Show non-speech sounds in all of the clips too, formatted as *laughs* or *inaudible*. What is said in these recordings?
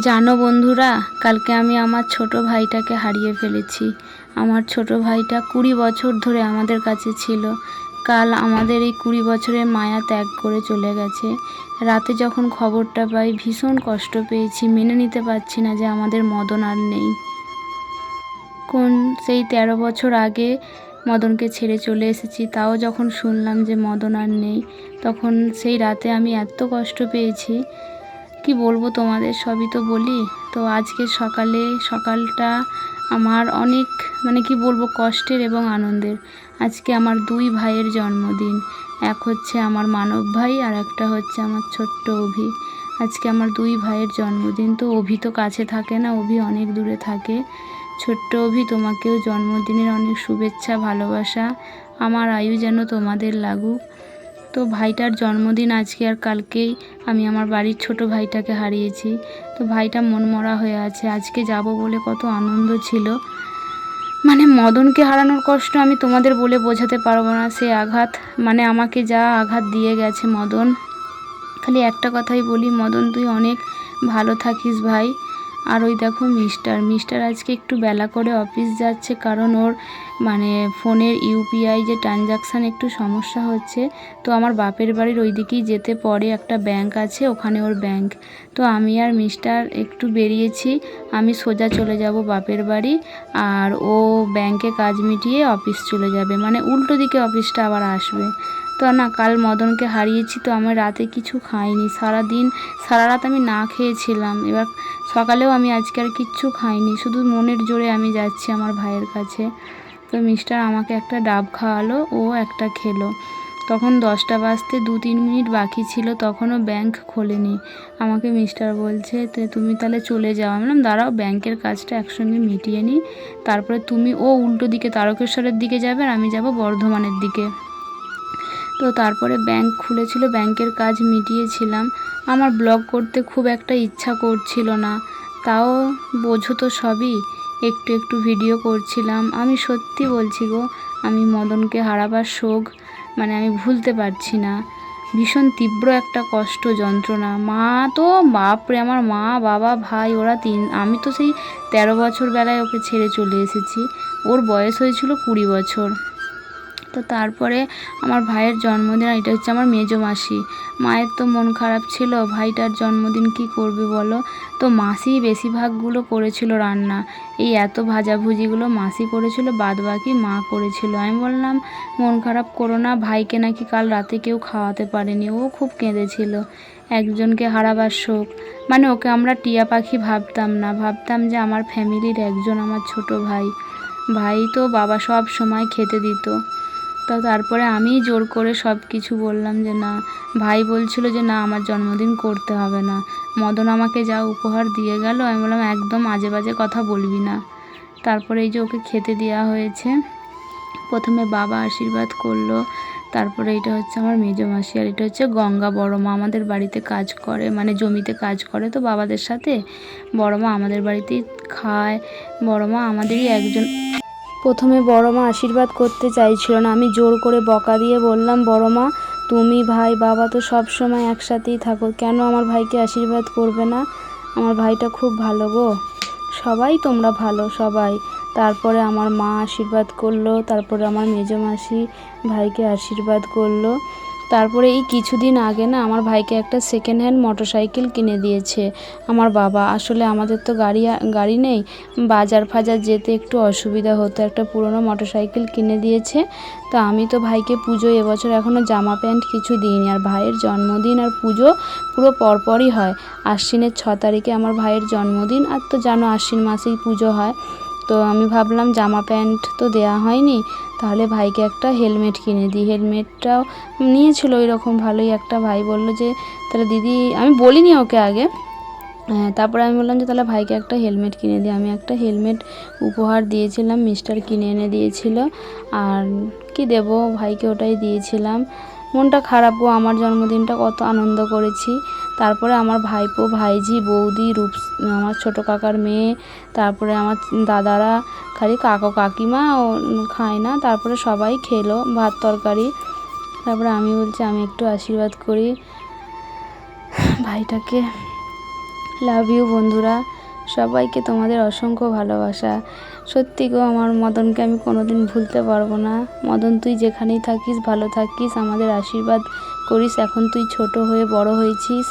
জানো বন্ধুরা, কালকে আমি আমার ছোট ভাইটাকে হারিয়ে ফেলেছি। আমার ছোট ভাইটা কুড়ি বছর ধরে আমাদের কাছে ছিল। কাল আমাদের এই কুড়ি বছরের মায়া ত্যাগ করে চলে গেছে। রাতে যখন খবরটা পাই, ভীষণ কষ্ট পেয়েছি, মেনে নিতে পারছি না যে আমাদের মদন আর নেই। কোন সেই তেরো বছর আগে মদনকে ছেড়ে চলে এসেছি, তাও যখন শুনলাম যে মদন আর নেই, তখন সেই রাতে আমি এত কষ্ট পেয়েছি। কি বলব তোমাদের? সবই তো বলি। তো আজকে সকালে, সকালটা আমার অনেক মানে কি বলব, কষ্টের এবং আনন্দের। আজকে আমার দুই ভাইয়ের জন্মদিন। এক হচ্ছে আমার মানব ভাই আর একটা হচ্ছে আমার ছোট্ট অভি। আজকে আমার দুই ভাইয়ের জন্মদিন। তো অভি তো কাছে থাকে না, অভি অনেক দূরে থাকে। ছোট্ট অভি, তোমাকেও জন্মদিনের অনেক শুভেচ্ছা, ভালোবাসা। আমার আয়ু যেন তোমাদের লাগুক। তো ভাইটার জন্মদিন আজকে আর কালকেই আমি আমার বাড়ির ছোট ভাইটাকে হারিয়েছি। তো ভাইটা মনমরা হয়ে আছে। আজকে যাব বলে কত আনন্দ ছিল। মানে মদনকে হারানোর কষ্ট আমি তোমাদের বলে বোঝাতে পারব না। সে আঘাত মানে আমাকে যা আঘাত দিয়ে গেছে মদন। খালি একটা কথাই বলি, মদন তুই অনেক ভালো থাকিস ভাই। আর ওই দেখো মিস্টার। মিস্টার আজকে একটু বেলা করে অফিস যাচ্ছে কারণ ওর মানে ফোনের ইউপিআই যে ট্রানজাকশান একটু সমস্যা হচ্ছে। তো আমার বাপের বাড়ির ওই দিকেই যেতে পরে একটা ব্যাংক আছে, ওখানে ওর ব্যাংক। তো আমি আর মিস্টার একটু বেরিয়েছি, আমি সোজা চলে যাব বাপের বাড়ি আর ও ব্যাংকে কাজ মিটিয়ে অফিস চলে যাবে। মানে উল্টো দিকে অফিসটা আবার আসবে। তো না, কাল মদনকে হারিয়েছি তো আমি রাতে কিছু খাইনি। সারা দিন সারা রাত আমি না খেয়েছিলাম। এবার সকালেও আমি আজকে আর কিচ্ছু খাইনি। শুধু মনের জোরে আমি যাচ্ছি আমার ভাইয়ের কাছে। তো মিস্টার আমাকে একটা ডাব খাওয়ালো, ও একটা খেলো। তখন দশটা বাজতে দু তিন মিনিট বাকি ছিল, তখনও ব্যাংক খোলেনি। আমাকে মিস্টার বলছে, তো, তুমি তাহলে চলে যাও। আমি দাঁড়াও, ব্যাংকের কাজটা একসঙ্গে মিটিয়ে নিই। তারপরে তুমি ও উল্টো দিকে তারকেশ্বরের দিকে যাবে আর আমি যাব বর্ধমানের দিকে। তো তারপরে ব্যাংক খুলেছিল ব্যাংকের কাজ মিটিয়েছিলাম। আমার ব্লগ করতে খুব একটা ইচ্ছা করছিল না। তাও বোঝো তো সবই, একটু একটু ভিডিও করছিলাম। আমি সত্যি বলছি গো, আমি মদনকে হারাবার শোক মানে আমি ভুলতে পারছি না। ভীষণ তীব্র একটা কষ্ট, যন্ত্রণা। মা তো, বাপরে, আমার মা, বাবা, ভাই, ওরা তিন, আমি তো সেই তেরো বছর বেলায় ওকে ছেড়ে চলে এসেছি। ওর বয়স হয়েছিল কুড়ি বছর। তো তারপরে আমার ভাইয়ের জন্মদিন, আর এটা হচ্ছে আমার মেজো মাসি। মায়ের তো মন খারাপ ছিল, ভাইটার জন্মদিন কি করবে বলো? তো মাসি বেশিরভাগগুলো করেছিল রান্না। এই এত ভাজাভুজিগুলো মাসি করেছিল বাদ বাকি মা করেছিল। আমি বললাম, মন খারাপ করো না, ভাইকে নাকি কাল রাতে কেউ খাওয়াতে পারেনি। ও খুব কেঁদেছিল, একজনকে হারাবার শোক। মানে ওকে আমরা টিয়া পাখি ভাবতাম না, ভাবতাম যে আমার ফ্যামিলির একজন আমার ছোট ভাই। ভাই তো বাবা সব সময় খেতে দিত। তো তারপরে আমি জোর করে সব কিছু বললাম যে না। ভাই বলছিল যে না, আমার জন্মদিন করতে হবে না। মদন আমাকে যা উপহার দিয়ে গেল, আমি বললাম, একদম আজে বাজে কথা বলবি না। তারপরে এই যে ওকে খেতে দেওয়া হয়েছে, প্রথমে বাবা আশীর্বাদ করল, তারপরে এটা হচ্ছে আমার মেজো মাসি আর এটা হচ্ছে গঙ্গা। বড় মা আমাদের বাড়িতে কাজ করে মানে জমিতে কাজ করে তো বাবাদের সাথে। বড় মা আমাদের বাড়িতেই খায়, বড় মা আমাদেরই একজন প্রথমে বড় মা আশীর্বাদ করতে চাইছিল না। আমি জোর করে বকা দিয়ে বললাম, বড় মা, তুমি ভাই, বাবা তো সব সময় একসাথেই থাকো, কেন আমার ভাইকে আশীর্বাদ করবে না? আমার ভাইটা খুব ভালো গো। সবাই তোমরা ভালো, সবাই। তারপরে আমার মা আশীর্বাদ করল, তারপরে আমার মেজো মাসি ভাইকে আশীর্বাদ করল। তারপরে এই কিছুদিন আগে না আমার ভাইকে একটা সেকেন্ড হ্যান্ড মোটরসাইকেল কিনে দিয়েছে আমার বাবা। আসলে আমাদের তো গাড়ি গাড়ি নেই। বাজার ফাজার যেতে একটু অসুবিধা হতো। একটা পুরনো মোটরসাইকেল কিনে দিয়েছে। তো আমি তো ভাইকে পুজো এবছর এখনও জামা প্যান্ট কিছু দিইনি। আর ভাইয়ের জন্মদিন আর পুজো পুরো পরপরই হয়। আশ্বিনের ছ তারিখে আমার ভাইয়ের জন্মদিন। আর তো জানো আশ্বিন মাসেই পুজো হয়। তো আমি ভাবলাম জামা প্যান্ট তো দেওয়া হয়নি, তাহলে ভাইকে একটা হেলমেট কিনে দিই। হেলমেটটাও নিয়েছিল ওই রকম ভালোই, একটা ভাই বলল যে, তাহলে দিদি, আমি বলিনি ওকে আগে। হ্যাঁ তারপরে আমি বললাম যে, তাহলে ভাইকে একটা হেলমেট কিনে দিই। আমি একটা হেলমেট উপহার দিয়েছিলাম, মিস্টার কিনে এনে দিয়েছিল। আর কি দেব, ভাইকে ওটাই দিয়েছিলাম। মনটা খারাপ ও আমার জন্মদিনটা কত আনন্দ করেছি। তারপরে আমার ভাইপো, ভাইঝি, বৌদি, রূপ, আমার ছোটো কাকার মেয়ে, তারপরে আমার দাদারা, খালি কাকু কাকিমা ও খায় না, তারপরে সবাই খেলো, ভাত তরকারি। তারপরে আমি বলছি, আমি একটু আশীর্বাদ করি। ভাইটাকে লাভ ইউ বন্ধুরা। সবাইকে তোমাদের অসংখ্য ভালোবাসা। সত্যি গো, আমার মদনকে আমি কোনোদিন ভুলতে পারব না। মদন, তুই যেখানেই থাকিস, ভালো থাকিস, আমাদের আশীর্বাদ করিস। এখন তুই ছোট হয়ে বড় হয়েছিস।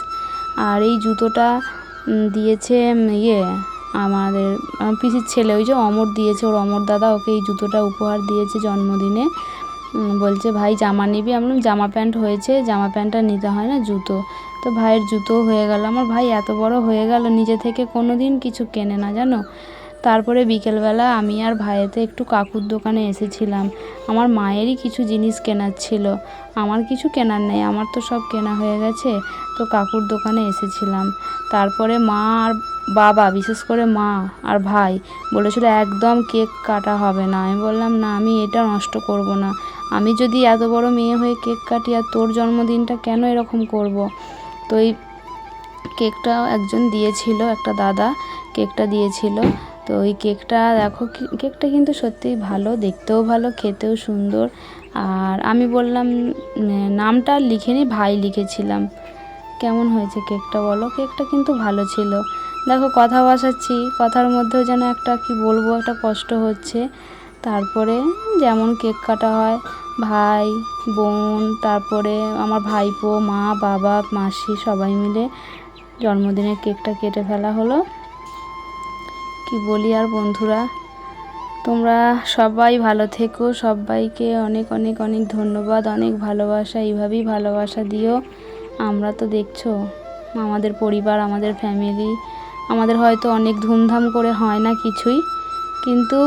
আর এই জুতোটা দিয়েছে ইয়ে আমাদের পিসির ছেলে, ওই যে অমর দিয়েছে, ওর অমর দাদা ওকে এই জুতোটা উপহার দিয়েছে জন্মদিনে। বলছে, ভাই, জামা নিবি? আমি জামা প্যান্ট হয়েছে, জামা প্যান্টটা নিতে হয় না, জুতো। তো ভাইয়ের জুতো হয়ে গেল। আমার ভাই এত বড় হয়ে গেল, নিজে থেকে কোনো দিন কিছু কেনে না, জানো? তারপরে বিকেলবেলা আমি আর ভাইয়েতে একটু কাকুর দোকানে এসেছিলাম। আমার মায়েরই কিছু জিনিস কেনার ছিল। আমার কিছু কেনার নেই, আমার তো সব কেনা হয়ে গেছে, তো কাকুর দোকানে এসেছিলাম। তারপরে মা আর বাবা, বিশেষ করে মা আর ভাই, বলেছিল একদম কেক কাটা হবে না। আমি বললাম, না, আমি এটা নষ্ট করব না। আমি যদি এত বড় মেয়ে হয়ে কেক কাটি আর তোর জন্মদিনটা কেন এরকম করব? তো এই কেকটা একজন দিয়েছিল, একটা দাদা কেকটা দিয়েছিল। তো ওই কেকটা দেখো কেকটা কিন্তু সত্যিই ভালো, দেখতেও ভালো, খেতেও সুন্দর। আর আমি বললাম নামটা লিখিনি, ভাই লিখেছিলাম। কেমন হয়েছে কেকটা বলো? কেকটা কিন্তু ভালো ছিল। দেখো, কথা বসাচ্ছি। কথার মধ্যেও যেন একটা, কি বলব, একটা কষ্ট হচ্ছে। তারপরে যেমন কেক কাটা হয়, ভাই, বোন, তারপরে আমার ভাইপো, মা, বাবা, মাসি সবাই মিলে জন্মদিনের কেকটা কেটে ফেলা হলো। কি বলি আর বন্ধুরা, তোমরা সবাই ভালো থেকো, সবাইকে অনেক অনেক অনেক ধন্যবাদ, অনেক ভালোবাসা, এইভাবেই ভালোবাসা দিও। আমরা তো দেখছ, আমাদের পরিবার, আমাদের ফ্যামিলি আমাদের হয়তো অনেক ধুমধাম করে হয় না কিছুই। কিন্তু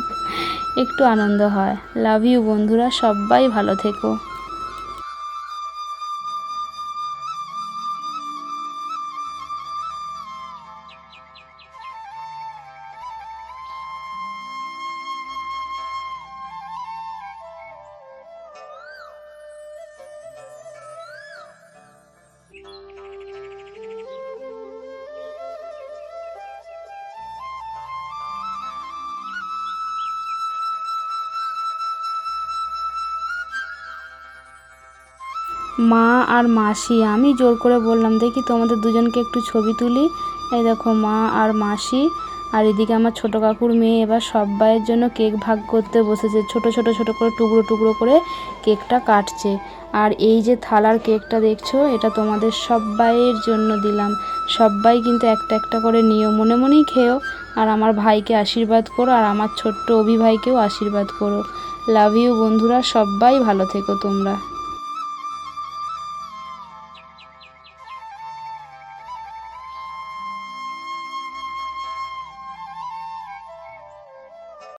*laughs* একটু আনন্দ হয়। লাভ ইউ বন্ধুরা সবাই ভালো থেকো। মা আর মাসি। আমি জোর করে বললাম, দেখি তোমাদের দুজনকে একটু ছবি তুলি। এই দেখো, মা আর মাসি। আর এদিকে আমার ছোট কাকুর মেয়ে এবার সবাইয়ের জন্য কেক ভাগ করতে বসেছে। ছোট ছোট ছোট করে টুকরো টুকরো করে কেকটা কাটছে। আর এই যে থালার কেকটা দেখছ, এটা তোমাদের সবাইয়ের জন্য দিলাম। সবাই কিন্তু একটা একটা করে নিও, মনে মনেই খেও। আর আমার ভাইকে আশীর্বাদ করো, আর আমার ছোট্ট অভি ভাইকেও আশীর্বাদ করো। লাভ ইউ বন্ধুরা সবাই ভালো থেকো তোমরা।